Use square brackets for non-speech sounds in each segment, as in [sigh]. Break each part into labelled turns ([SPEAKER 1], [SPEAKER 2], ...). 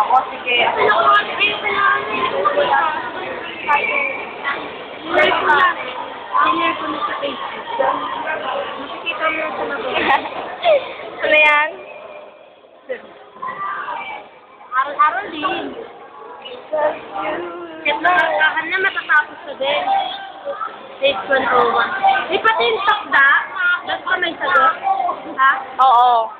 [SPEAKER 1] ako pala ano na. Na
[SPEAKER 2] yan?
[SPEAKER 1] Aral-aral din. Kahit nakakahan na matatapos ka din. Page 101. Di pati yung takda, doon pa may sagot. Ha?
[SPEAKER 2] Oo.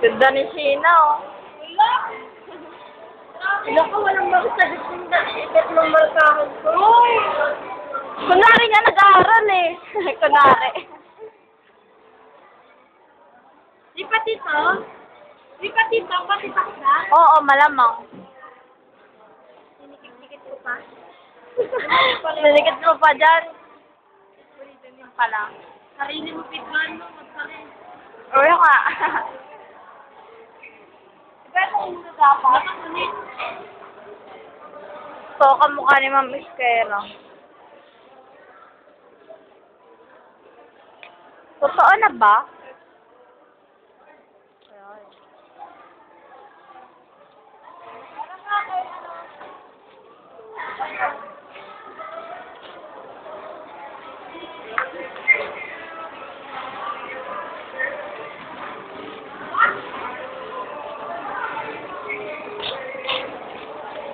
[SPEAKER 2] Ganda ni Sheena, oh.
[SPEAKER 1] Ilan ko walang magsagot ng tatlong markahan ko. Uy!
[SPEAKER 2] Kunwari nga nag-aaral eh. [laughs] Kunwari.
[SPEAKER 1] Di pati to? Di pati to? Pati takda?
[SPEAKER 2] Oo, malamang.
[SPEAKER 1] Sinikit-sikit ko pa. [laughs]
[SPEAKER 2] Nalikit mo pa dyan. Pa lang.
[SPEAKER 1] Sarili mo pitman mo, magparin.
[SPEAKER 2] Oo nga. [laughs] so, kamukha ni Ma'am Iskera. Totoo na ba?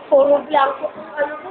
[SPEAKER 1] Puro blanco kung ano ko.